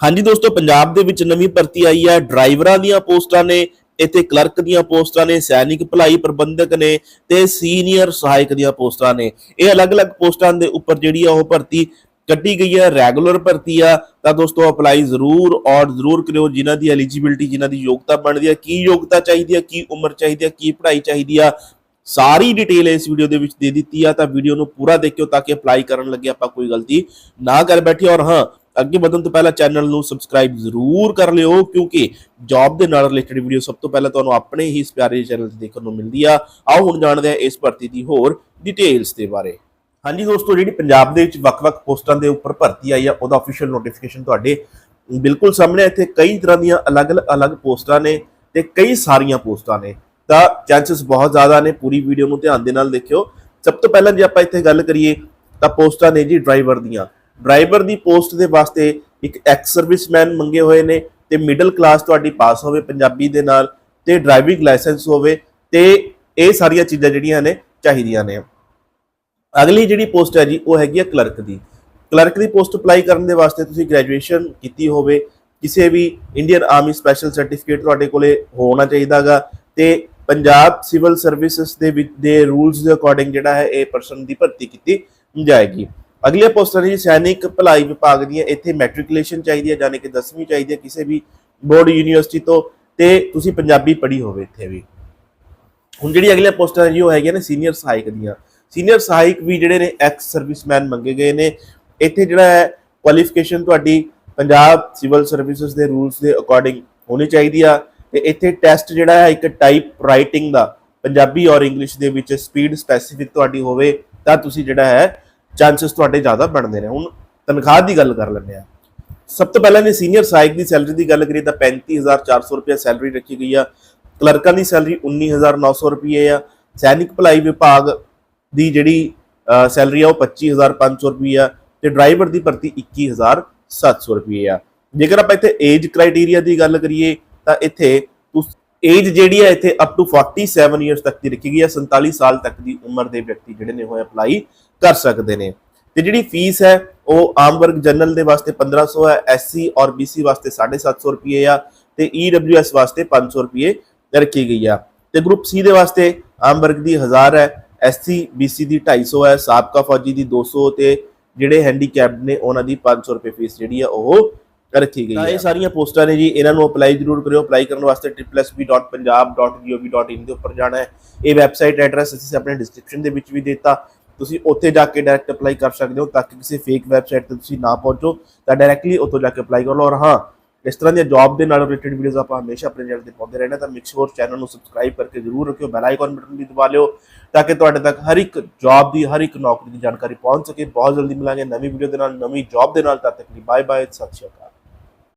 ਹਾਂਜੀ ਦੋਸਤੋ, ਪੰਜਾਬ ਦੇ ਵਿੱਚ ਨਵੀਂ ਭਰਤੀ ਆਈ ਹੈ। ਡਰਾਈਵਰਾਂ ਦੀਆਂ ਪੋਸਟਾਂ ਨੇ, ਇੱਥੇ ਕਲਰਕ ਦੀਆਂ ਪੋਸਟਾਂ ਨੇ, ਸੈਨਿਕ ਭਲਾਈ ਪ੍ਰਬੰਧਕ ਨੇ ਤੇ ਸੀਨੀਅਰ ਸਹਾਇਕ ਦੀਆਂ ਪੋਸਟਾਂ ਨੇ। ਇਹ ਅਲੱਗ-ਅਲੱਗ ਪੋਸਟਾਂ ਦੇ ਉੱਪਰ ਜਿਹੜੀ ਆ ਉਹ ਭਰਤੀ ਕੱਢੀ ਗਈ ਹੈ, ਰੈਗੂਲਰ ਭਰਤੀ ਆ। ਤਾਂ ਦੋਸਤੋ, ਅਪਲਾਈ ਜ਼ਰੂਰ, ਔਰ ਜ਼ਰੂਰ ਕਰਿਓ। ਜਿਨ੍ਹਾਂ ਦੀ ਐਲੀਜੀਬਿਲਟੀ, ਜਿਨ੍ਹਾਂ ਦੀ ਯੋਗਤਾ ਬਣਦੀ ਹੈ ਕੀ ਯੋਗਤਾ ਚਾਹੀਦੀ ਹੈ ਕੀ ਉਮਰ ਚਾਹੀਦੀ ਹੈ ਕੀ ਪੜ੍ਹਾਈ ਚਾਹੀਦੀ ਆ, ਸਾਰੀ ਡਿਟੇਲ ਇਸ ਵੀਡੀਓ ਦੇ ਵਿੱਚ ਦੇ ਦਿੱਤੀ ਆ। ਤਾਂ ਵੀਡੀਓ ਨੂੰ ਪੂਰਾ ਦੇਖਿਓ ਤਾਂ ਕਿ ਅਪਲਾਈ ਕਰਨ ਲੱਗੇ ਆਪਾਂ ਕੋਈ ਗਲਤੀ ਨਾ ਕਰ ਬੈਠੇ। ਔਰ ਹਾਂ ਅੱਗੇ ਵਧਣ ਤੋਂ ਪਹਿਲਾਂ ਚੈਨਲ ਨੂੰ ਸਬਸਕ੍ਰਾਈਬ ਜ਼ਰੂਰ ਕਰ ਲਿਓ, ਕਿਉਂਕਿ ਜੌਬ ਦੇ ਨਾਲ ਰਿਲੇਟਡ ਵੀਡੀਓ ਸਭ ਤੋਂ ਪਹਿਲਾਂ ਤੁਹਾਨੂੰ ਆਪਣੇ ਹੀ ਇਸ ਪਿਆਰੇ ਚੈਨਲ ਤੇ ਦੇਖਣ ਨੂੰ ਮਿਲਦੀ ਆ। ਆਓ ਹੁਣ ਜਾਣਦੇ ਹਾਂ ਇਸ ਭਰਤੀ ਦੀ ਹੋਰ ਡਿਟੇਲਸ ਦੇ ਬਾਰੇ। ਹਾਂਜੀ ਦੋਸਤੋ, ਜਿਹੜੀ ਪੰਜਾਬ ਦੇ ਵਿੱਚ ਵੱਖ-ਵੱਖ ਪੋਸਟਾਂ ਦੇ ਉੱਪਰ ਭਰਤੀ ਆਈ ਆ, ਉਹਦਾ ਅਫੀਸ਼ੀਅਲ ਨੋਟੀਫਿਕੇਸ਼ਨ ਤੁਹਾਡੇ ਬਿਲਕੁਲ ਸਾਹਮਣੇ ਇੱਥੇ ਕਈ ਤਰ੍ਹਾਂ ਦੀਆਂ ਅਲੱਗ-ਅਲੱਗ ਪੋਸਟਾਂ ਨੇ ਤੇ ਕਈ ਸਾਰੀਆਂ ਪੋਸਟਾਂ ਨੇ। ਤਾਂ ਚਾਂਸਸ ਬਹੁਤ ਜ਼ਿਆਦਾ ਨੇ ਪੂਰੀ ਵੀਡੀਓ ਨੂੰ ਧਿਆਨ ਦੇ ਨਾਲ ਦੇਖਿਓ। ਸਭ ਤੋਂ ਪਹਿਲਾਂ ਜੇ ਆਪਾਂ ਇੱਥੇ ਗੱਲ ਕਰੀਏ, ਤਾਂ ਪੋਸਟਾਂ ਨੇ ਜੀ ਡਰਾਈਵਰ ਦੀਆਂ। ਡਰਾਈਵਰ ਦੀ ਪੋਸਟ ਦੇ ਵਾਸਤੇ ਇੱਕ ਐਕਸ ਸਰਵਿਸਮੈਨ ਮੰਗੇ ਹੋਏ ਨੇ ਤੇ ਮਿਡਲ ਕਲਾਸ ਤੁਹਾਡੀ ਪਾਸ ਹੋਵੇ, ਪੰਜਾਬੀ ਦੇ ਨਾਲ ਤੇ ਡਰਾਈਵਿੰਗ ਲਾਇਸੈਂਸ ਹੋਵੇ ਤੇ ਇਹ ਸਾਰੀਆਂ ਚੀਜ਼ਾਂ ਜਿਹੜੀਆਂ ਨੇ ਚਾਹੀਦੀਆਂ ਨੇ। ਅਗਲੀ ਜਿਹੜੀ ਪੋਸਟ ਹੈ ਜੀ, ਉਹ ਹੈਗੀ ਹੈ ਕਲਰਕ ਦੀ। ਕਲਰਕ ਦੀ ਪੋਸਟ ਅਪਲਾਈ ਕਰਨ ਦੇ ਵਾਸਤੇ ਤੁਸੀਂ ਗ੍ਰੈਜੂਏਸ਼ਨ ਕੀਤੀ ਹੋਵੇ, ਕਿਸੇ ਵੀ ਇੰਡੀਅਨ ਆਰਮੀ ਸਪੈਸ਼ਲ ਸਰਟੀਫਿਕੇਟ ਤੁਹਾਡੇ ਕੋਲੇ ਹੋਣਾ ਚਾਹੀਦਾਗਾ ਤੇ ਪੰਜਾਬ ਸਿਵਲ ਸਰਵਿਸਿਜ਼ ਦੇ ਵਿੱਚ, ਦੇ ਰੂਲਸ ਦੇ ਅਕੋਰਡਿੰਗ ਜਿਹੜਾ ਹੈ, ਇਹ ਪਰਸਨ ਦੀ ਭਰਤੀ ਕੀਤੀ ਜਾਏਗੀ। ਅਗਲੀਆਂ ਪੋਸਟਾਂ ਨੇ ਜੀ ਸੈਨਿਕ ਭਲਾਈ ਵਿਭਾਗ ਦੀਆਂ ਇੱਥੇ ਮੈਟ੍ਰਿਕੂਲੇਸ਼ਨ ਚਾਹੀਦੀ ਹੈ ਯਾਨੀ ਕਿ 10ਵੀਂ ਚਾਹੀਦੀ ਹੈ, ਕਿਸੇ ਵੀ ਬੋਰਡ ਯੂਨੀਵਰਸਿਟੀ ਤੋਂ, ਤੇ ਤੁਸੀਂ ਪੰਜਾਬੀ ਪੜ੍ਹੀ ਹੋਵੇ ਇੱਥੇ ਵੀ। ਹੁਣ ਜਿਹੜੀ ਅਗਲੀਆਂ ਪੋਸਟਾਂ ਨੇ ਜੀ, ਉਹ ਹੈਗੀਆਂ ਨੇ ਸੀਨੀਅਰ ਸਹਾਇਕ ਦੀਆਂ। ਸੀਨੀਅਰ ਸਹਾਇਕ ਵੀ ਜਿਹੜੇ ਨੇ ਐਕਸ ਸਰਵਿਸਮੈਨ ਮੰਗੇ ਗਏ ਨੇ। ਇੱਥੇ ਜਿਹੜਾ ਹੈ ਕੁਆਲੀਫਿਕੇਸ਼ਨ ਤੁਹਾਡੀ ਪੰਜਾਬ ਸਿਵਲ ਸਰਵਿਸਿਜ਼ ਦੇ ਰੂਲਸ ਦੇ ਅਕੋਰਡਿੰਗ ਹੋਣੀ ਚਾਹੀਦੀ ਆ। ਤੇ ਇੱਥੇ ਟੈਸਟ ਜਿਹੜਾ ਹੈ, ਇੱਕ ਟਾਈਪ ਰਾਈਟਿੰਗ ਦਾ, ਪੰਜਾਬੀ ਔਰ ਇੰਗਲਿਸ਼ ਦੇ ਵਿੱਚ ਸਪੀਡ ਸਪੈਸੀਫਿਕ ਤੁਹਾਡੀ ਹੋਵੇ, ਤਾਂ ਤੁਸੀਂ ਜਿਹੜਾ ਹੈ ਚਾਂਸਸ ਤੁਹਾਡੇ ਜ਼ਿਆਦਾ ਬਣਦੇ ਨੇ। ਹੁਣ ਤਨਖਾਹ ਦੀ ਗੱਲ ਕਰ ਲੈਂਦੇ ਆ ਸਭ ਤੋਂ ਪਹਿਲਾਂ ਜੇ ਸੀਨੀਅਰ ਸਹਾਇਕ ਦੀ ਸੈਲਰੀ ਦੀ ਗੱਲ ਕਰੀਏ ਤਾਂ 35400 ਰੁਪਏ ਸੈਲਰੀ ਰੱਖੀ ਗਈ ਆ। ਕਲਰਕਾਂ ਦੀ ਸੈਲਰੀ 19900 ਰੁਪਏ ਆ। ਸੈਨਿਕ ਭਲਾਈ ਵਿਭਾਗ ਦੀ ਜਿਹੜੀ ਸੈਲਰੀ ਆ ਉਹ 25500 ਰੁਪਏ ਆ ਤੇ ਡਰਾਈਵਰ ਦੀ ਭਰਤੀ 21700 ਰੁਪਏ ਆ। ਜੇਕਰ ਆਪਾਂ ਇੱਥੇ ਏਜ ਕ੍ਰਾਈਟੇਰੀਆ ਦੀ ਗੱਲ ਕਰੀਏ ਤਾਂ ਇੱਥੇ ਏਜ ਜਿਹੜੀ ਹੈ ਇੱਥੇ ਅਪ ਟੂ 47 ਇਅਰਸ ਤੱਕ ਦੀ ਰੱਖੀ ਗਈ ਹੈ 47 ਸਾਲ ਤੱਕ ਦੀ ਉਮਰ ਦੇ ਵਿਅਕਤੀ ਜਿਹੜੇ ਨੇ ਉਹ ਅਪਲਾਈ ਕਰ ਸਕਦੇ ਨੇ। ਤੇ ਜਿਹੜੀ ਫੀਸ ਹੈ, ਉਹ ਆਮ ਵਰਗ ਜਨਰਲ ਦੇ ਵਾਸਤੇ 1500 ਹੈ ਐਸਸੀ ਔਰ ਬੀਸੀ ਵਾਸਤੇ 750 ਰੁਪਏ ਆ ਤੇ ਈਡਬਲਯੂਐਸ ਵਾਸਤੇ 500 ਰੁਪਏ ਰੱਖੀ ਗਈ ਆ। ਤੇ ਗਰੁੱਪ ਸੀ ਦੇ ਵਾਸਤੇ ਆਮ ਵਰਗ ਦੀ 1000 ਹੈ ਐਸਸੀ ਬੀਸੀ ਦੀ 250 ਹੈ, ਸਾਬਕਾ ਫੌਜੀ ਦੀ 200 ਤੇ ਜਿਹੜੇ ਹੈਂਡੀਕੈਪਡ ਨੇ ਉਹਨਾਂ ਦੀ 500 ਰੁਪਏ ਫੀਸ ਜਿਹੜੀ ਆ, ਉਹ ਰੱਖੀ ਗਈ ਹੈ ਇਹ ਸਾਰੀਆਂ ਪੋਸਟਾਂ ਨੇ ਜੀ, ਇਹਨਾਂ ਨੂੰ ਅਪਲਾਈ ਜ਼ਰੂਰ ਕਰਿਓ। ਅਪਲਾਈ ਕਰਨ ਵਾਸਤੇ www.punjab.gov.in ਦੇ ਉੱਪਰ ਜਾਣਾ ਹੈ। ਇਹ ਵੈਬਸਾਈਟ ਐਡਰੈਸ ਅਸੀਂ ਆਪਣੇ ਡਿਸਕ੍ਰਿਪਸ਼ਨ ਦੇ ਵਿੱਚ ਵੀ ਦਿੱਤਾ। ਤੁਸੀਂ ਉੱਥੇ ਜਾ ਕੇ ਡਾਇਰੈਕਟ ਅਪਲਾਈ ਕਰ ਸਕਦੇ ਹੋ ਤਾਂ ਕਿ ਕਿਸੇ ਫੇਕ ਵੈਬਸਾਈਟ ਤੇ ਤੁਸੀਂ ਨਾ ਪਹੁੰਚੋ, ਤਾਂ ਡਾਇਰੈਕਟਲੀ ਉੱਥੋਂ ਜਾ ਕੇ ਅਪਲਾਈ ਕਰ ਲਓ। ਔਰ ਹਾਂ, ਇਸ ਤਰ੍ਹਾਂ ਦੀਆਂ ਜੌਬ ਦੇ ਨਾਲ ਰਿਲੇਟਡ ਵੀਡੀਓਜ਼ ਆਪਾਂ ਹਮੇਸ਼ਾ ਆਪਣੇ ਚੈਨਲ ਤੇ ਪਾਉਂਦੇ ਰਹਿਣਾ, ਤਾਂ ਮੇਕ ਸ਼ੋਰ ਚੈਨਲ ਨੂੰ ਸਬਸਕ੍ਰਾਈਬ ਕਰਕੇ ਜ਼ਰੂਰ ਰੱਖਿਓ ਬੈਲ ਆਈਕਨ ਬਟਨ ਵੀ ਦਬਾ ਲਿਓ, ਤਾਂ ਕਿ ਤੁਹਾਡੇ ਤੱਕ ਹਰ ਇੱਕ ਜੌਬ ਦੀ, ਹਰ ਇੱਕ ਨੌਕਰੀ ਦੀ ਜਾਣਕਾਰੀ ਪਹੁੰਚ ਸਕੇ। ਬਹੁਤ ਜਲਦੀ ਮਿਲਾਂਗੇ ਨਵੀਂ ਵੀਡੀਓ ਦੇ ਨਾਲ, ਨਵੀਂ ਜੌਬ ਦੇ ਨਾਲ। ਤਦ ਤੱਕ ਲਈ ਬਾਏ ਬਾਏ ਸਤਿ ਸ਼੍ਰੀ ਅਕਾਲ।